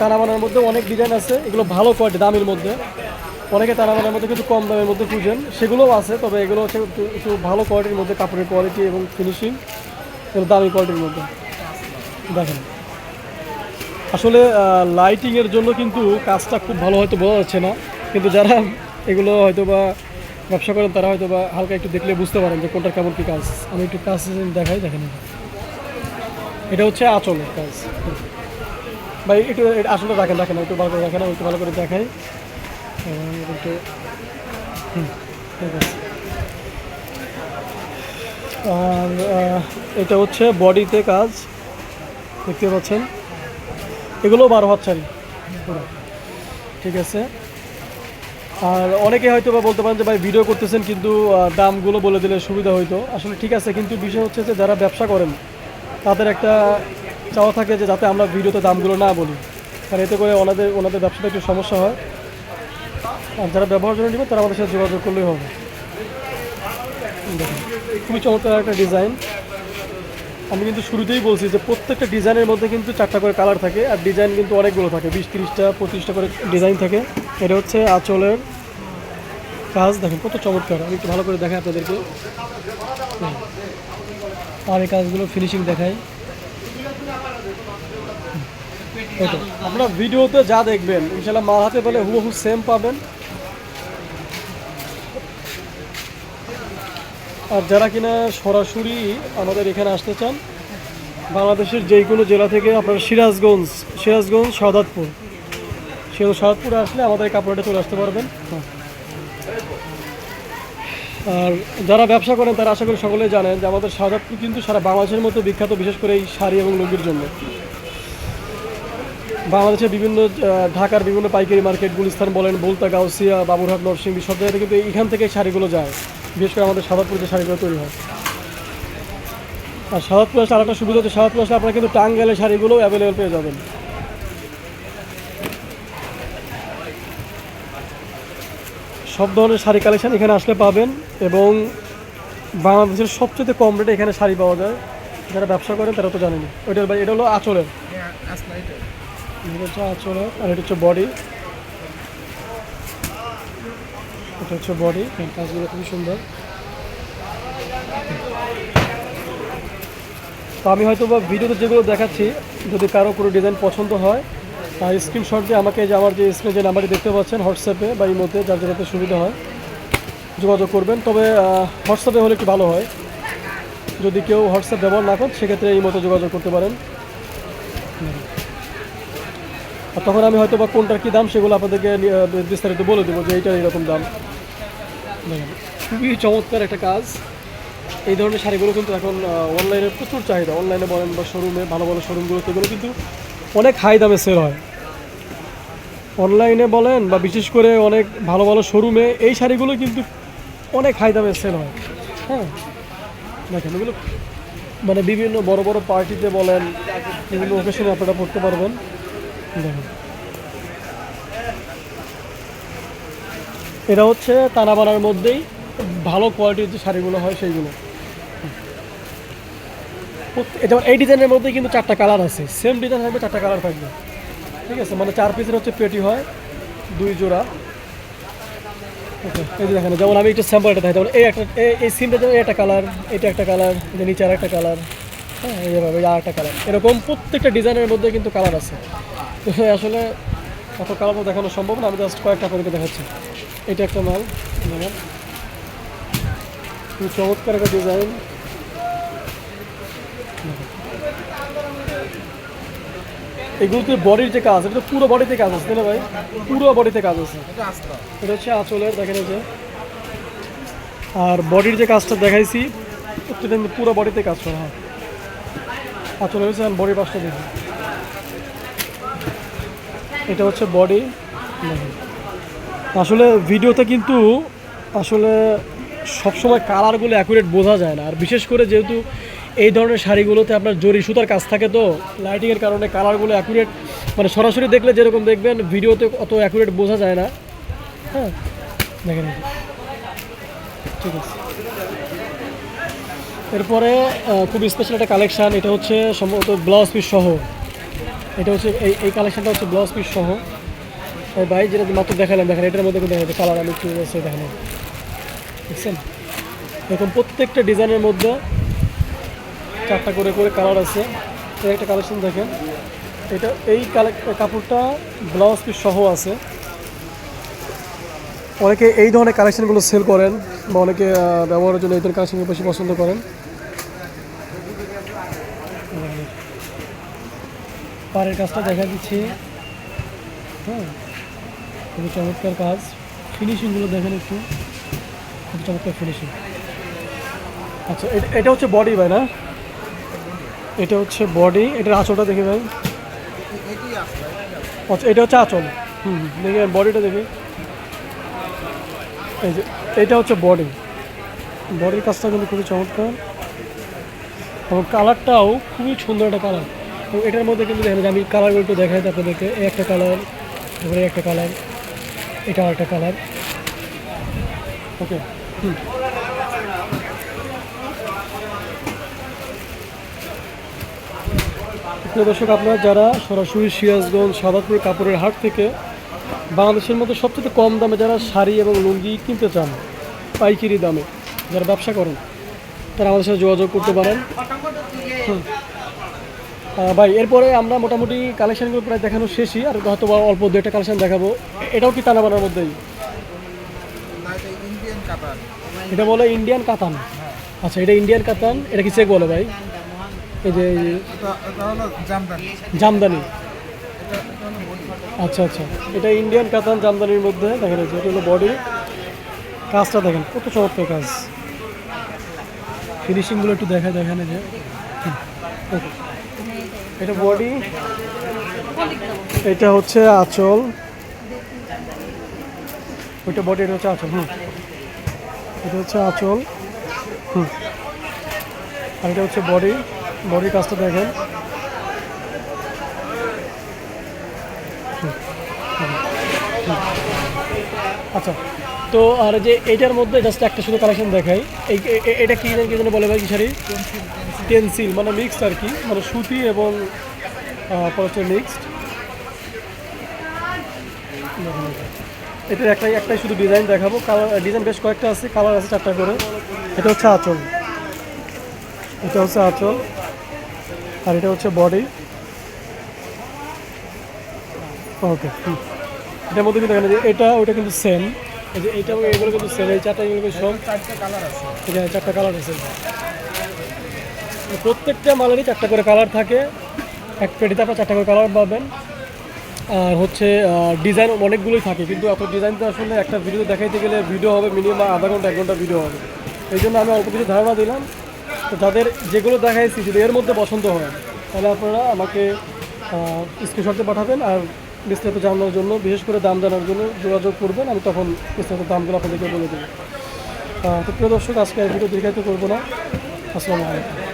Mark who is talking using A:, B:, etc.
A: তানাবানার মধ্যে অনেক ডিজাইন আছে, এগুলো ভালো কোয়ালিটি দামের মধ্যে। অনেকে তানাবানার মধ্যে কিন্তু কম দামের মধ্যে খুঁজেন। সেগুলোও আছে, তবে এগুলো হচ্ছে একটু ভালো কোয়ালিটির মধ্যে, কাপড়ের কোয়ালিটি এবং ফিনিশিং এগুলো দামি কোয়ালিটির মধ্যে। দেখেন। আসলে লাইটিংয়ের জন্য কিন্তু কাজটা খুব ভালো হয়তো বোঝা যাচ্ছে না, কিন্তু যারা এগুলো হয়তো বা ব্যবসা করেন, তারা হয়তো বা হালকা একটু দেখলে বুঝতে পারেন যে কোনটার কেমন কী কাজ। আমি একটু কাজ দেখাই, দেখেন। এটা হচ্ছে আঁচলের কাজ। ভাই, একটু আসলে রাখেন রাখেন, একটু ভালো করে রাখেন, একটু ভালো করে দেখাই। আর এটা হচ্ছে বডিতে কাজ, দেখতে পাচ্ছেন? এগুলো বারো হাত শাড়ি ঠিক আছে। আর অনেকে হয়তো বা বলতে পারেন যে, ভাই ভিডিও করতেছেন কিন্তু দামগুলো বলে দিলে সুবিধা হইতো। আসলে ঠিক আছে, কিন্তু বিষয় হচ্ছে যে, যারা ব্যবসা করেন, তাদের একটা চাওয়া থাকে যে যাতে আমরা ভিডিওতে দামগুলো না বলি। কারণ এতে করে ওনাদের ওনাদের ব্যবসাটা একটু সমস্যা হয়। আর যারা ব্যবহার জন্য নেবে, তারা আমাদের সাথে যোগাযোগ করলেই হবে। খুবই চমৎকার একটা ডিজাইন। আমি কিন্তু শুরুতেই বলছি যে প্রত্যেকটা ডিজাইনের মধ্যে কিন্তু চারটা করে কালার থাকে, আর ডিজাইন কিন্তু অনেকগুলো থাকে। বিশ, তিরিশটা, পঁচিশটা করে ডিজাইন থাকে। এটা হচ্ছে আঁচলের কাজ। দেখেন, কত চমৎকার। আমি একটু ভালো করে দেখাই আপনাদেরকে। আর এই কাজগুলো ফিনিশিং দেখাই। আপনারা ভিডিওতে যা দেখবেন, ইনশাল্লাহ মার হাতে বলে হুবহু সেম পাবেন। আর যারা কিনা সরাসরি আমাদের এখানে আসতে চান, বাংলাদেশের যে কোনো জেলা থেকে আপনারা সিরাজগঞ্জ সিরাজগঞ্জ শাহাদাতপুর সেও শাহাদপুরে আসলে আমাদের কাপড়টা চলে আসতে পারবেন। আর যারা ব্যবসা করেন, তারা আশা করি সকলেই জানেন যে আমাদের শাহাদাতপুর কিন্তু সারা বাংলাদেশের মতো বিখ্যাত বিশেষ করে এই শাড়ি এবং লুঙ্গির জন্য। বাংলাদেশের বিভিন্ন ঢাকার বিভিন্ন পাইকারি মার্কেট, গুলিস্তান বলেন, বলতা, গাউসিয়া, বাবুরহাট, নরসিংদী, সব জায়গায় কিন্তু এখান থেকে শাড়িগুলো যায়। বিশেষ করে আমাদের সাদাতপুরে যে শাড়িগুলো তৈরি হয়। আর সাদাতপুর আসলে আরেকটা সুবিধা হচ্ছে সাদাতপুর আসলে আপনারা কিন্তু টাঙ্গাইলের শাড়িগুলো অ্যাভেলেবেল পেয়ে যাবেন। সব ধরনের শাড়ি কালেকশান এখানে আসলে পাবেন এবং বাংলাদেশের সবচেয়ে কম রেটে এখানে শাড়ি পাওয়া যায়। যারা ব্যবসা করেন তারা তো জানেনি ওইটার এটা হলো আঁচলের। এটা হচ্ছে আর বডি এটা হচ্ছে বডি কাজগুলো খুবই সুন্দর। তো আমি হয়তো বা ভিডিওতে যেগুলো দেখাচ্ছি, যদি কারও কোনো ডিজাইন পছন্দ হয় তার স্ক্রিনশট দিয়ে আমাকে যে আমার যে স্ক্রিনে যে নাম্বারটি দেখতে পাচ্ছেন হোয়াটসঅ্যাপে বা ইমোতে যার যেটাতে সুবিধা হয়, যোগাযোগ করবেন। তবে হোয়াটসঅ্যাপে হলে একটু ভালো হয়। যদি কেউ হোয়াটসঅ্যাপ ব্যবহার না করেন, সেক্ষেত্রে এই মতো যোগাযোগ করতে পারেন। আর তখন আমি হয়তো বা কোনটার কী দাম সেগুলো আপনাদেরকে বিস্তারিত বলে দেবো যে এইটার এরকম দাম। খুবই চমৎকার একটা কাজ। এই ধরনের শাড়িগুলো কিন্তু এখন অনলাইনে প্রচুর চাহিদা। অনলাইনে বলেন বা শোরুমে, ভালো ভালো শোরুমগুলো সেগুলো কিন্তু অনেক হাই দামে সেল হয়। অনলাইনে বলেন বা বিশেষ করে অনেক ভালো ভালো শোরুমে, এই শাড়িগুলো কিন্তু অনেক হাই দামে সেল হয়। হ্যাঁ? দেখেন, এগুলো মানে বিভিন্ন বড় বড় পার্টিতে বলেন, বিভিন্ন ওকেশনে আপনারা পড়তে পারবেন। এটা হচ্ছে তানাবানার মধ্যেই ভালো কোয়ালিটির যে শাড়িগুলো হয় সেইগুলো। যেমন এই ডিজাইনের মধ্যে কিন্তু চারটা কালার আছে। সেম ডিজাইন থাকবে, চারটা কালার থাকবে। ঠিক আছে মানে চার পিসের হচ্ছে পেটি হয়, দুই জোড়া। এই যে দেখেন, যেমন আমি একটু স্যাম্পলটা দেখাই, যেমন এই একটা, এই- সিমটা যেমন একটা কালার এটা একটা কালার যে নিচে আর একটা কালার হ্যাঁ এইভাবে আর একটা কালার এরকম প্রত্যেকটা ডিজাইনের মধ্যে কিন্তু কালার আছে। আসলে এত কালার তো দেখানো সম্ভব না, আমি জাস্ট কয়েকটা করে দেখাচ্ছি। এটা একটা মাল খুব চমৎকার একটা ডিজাইন এগুলোতে বডির যে কাজ, এটা পুরো বডিতে কাজ আছে না ভাই? পুরো বডিতে কাজ আছে। এটা হচ্ছে আঁচলের, দেখেন যে। আর বডির যে কাজটা দেখাইছি পুরো বডিতে কাজ করা হয়। আঁচলে হচ্ছে বডির পাশটা দেখি। এটা হচ্ছে বডি আসলে ভিডিওতে কিন্তু আসলে সবসময় কালারগুলো অ্যাকুরেট বোঝা যায় না। আর বিশেষ করে যেহেতু এই ধরনের শাড়িগুলোতে আপনার জরি সুতার কাজ থাকে তো লাইটিংয়ের কারণে কালারগুলো অ্যাকুরেট মানে সরাসরি দেখলে যেরকম দেখবেন ভিডিওতে অত অ্যাকুরেট বোঝা যায় না। হ্যাঁ দেখেন ঠিক আছে। এরপরে খুব স্পেশাল একটা কালেকশান এটা হচ্ছে সম্ভবত ব্লাউজ পিস সহ। এটা হচ্ছে এই এই কালেকশনটা হচ্ছে ব্লাউজ পিস সহ। ভাই, যেটা মাত্র দেখালাম দেখেন এটার মধ্যে দেখা যাচ্ছে কালার আমি একটু আছে দেখেন দেখছেন? এরকম প্রত্যেকটা ডিজাইনের মধ্যে চারটা করে করে কালার আছে। এর একটা কালেকশন দেখেন। এটা, এই কাপড়টা ব্লাউজ পিস সহ আছে। অনেকে এই ধরনের কালেকশনগুলো সেল করেন বা অনেকে ব্যবহারের জন্য এই ধরনের কালেকশনগুলো বেশি পছন্দ করেন। পাড়ের কাজটা দেখা দিচ্ছে। হ্যাঁ খুবই চমৎকার কাজ। ফিনিশিংগুলো দেখেন একটু। খুব চমৎকার ফিনিশিং আচ্ছা এটা- হচ্ছে বডি ভাই না? এটা হচ্ছে বডি এটার আঁচলটা দেখি ভাই। আচ্ছা এটা হচ্ছে আঁচল। হুম, দেখি বডিটা দেখি। এই যে এটা হচ্ছে বডি বডির কাজটা কিন্তু খুবই চমৎকার। এবং কালারটাও খুবই সুন্দর একটা কালার এবং এটার মধ্যে কিন্তু দেখেন আমি কালারগুলো একটু দেখাই আপনাদেরকে। এই একটা কালার তারপরে একটা কালার এটা একটা কালার ওকে হুম। দর্শক, আপনারা যারা সরাসরি সিরাজগঞ্জ সাদাতপুর কাপড়ের হাট থেকে বাংলাদেশের মধ্যে সবচেয়ে কম দামে যারা শাড়ি এবং লুঙ্গি কিনতে চান, পাইকারি দামে যারা ব্যবসা করেন, তারা আমাদের সাথে যোগাযোগ করতে পারেন। ভাই, এরপরে আমরা মোটামুটি কালেকশনগুলো প্রায় দেখানো শেষই, আর হয়তো বা অল্প দু একটা কালেকশন দেখাবো এটাও কি তানাবানার মধ্যেই?
B: এটা
A: বলে ইন্ডিয়ান কাতান আচ্ছা এটা ইন্ডিয়ান কাতান এটা কি চেক বলে ভাই? এই যে
B: জামদানি।
A: আচ্ছা আচ্ছা। এটা ইন্ডিয়ান কাতান জামদানির মধ্যে, দেখা যাচ্ছে, এটা হলো বডি কাজটা দেখেন, কত চমৎকার কাজ। ফিনিশিংগুলো একটু দেখা দেখেন যে। okay. এটা বডি? এটা হচ্ছে আঁচল। ওইটা বডি, এটা হচ্ছে আঁচল, হুম। এটা হচ্ছে আঁচল, হুম। আর এটা হচ্ছে বডি। বডির কাজটা দেখেন। আচ্ছা। তো আর যে এটার মধ্যে জাস্ট একটা শুধু কালেকশন দেখাই। এই এটা কী কি যেন বলে ভাই কি শাড়ি টেন্সিল মানে মিক্সড আর কি মানে সুতি এবং পরস্টের মিক্সড এটার একটাই একটাই শুধু ডিজাইন দেখাবো। কালার ডিজাইন বেশ কয়েকটা আছে কালার আছে চারটা করে। এটা হচ্ছে আঁচল। এটা হচ্ছে আঁচল। আর এটা হচ্ছে বডি ওকে এটার মধ্যে কিন্তু এটা, ওটা কিন্তু সেম কিন্তু এই চারটা
B: কালার আছে
A: কালার আছে। প্রত্যেকটা মালেরই চারটা করে কালার থাকে। এক পেটিতে আপনার চারটা করে কালার পাবেন। আর হচ্ছে ডিজাইন অনেকগুলোই থাকে, কিন্তু এত ডিজাইন তো আসলে একটা ভিডিও দেখাইতে গেলে ভিডিও হবে মিনিমাম আধা ঘণ্টা, এক ঘণ্টা ভিডিও হবে। এই জন্য আমি অল্প কিছু ধারণা দিলাম। তো যাদের যেগুলো দেখাইছি যদি এর মধ্যে পছন্দ হয়, তাহলে আপনারা আমাকে স্ক্রিনশটে পাঠাবেন। আর বিস্তারিত জানানোর জন্য, বিশেষ করে দাম জানার জন্য যোগাযোগ করবেন, আমি তখন বিস্তারিত দামগুলো আপনাদেরকে বলে দেবো। তো প্রিয় দর্শক, আজকে ভিডিও দীর্ঘায়িত করব না। আসসালামু আলাইকুম।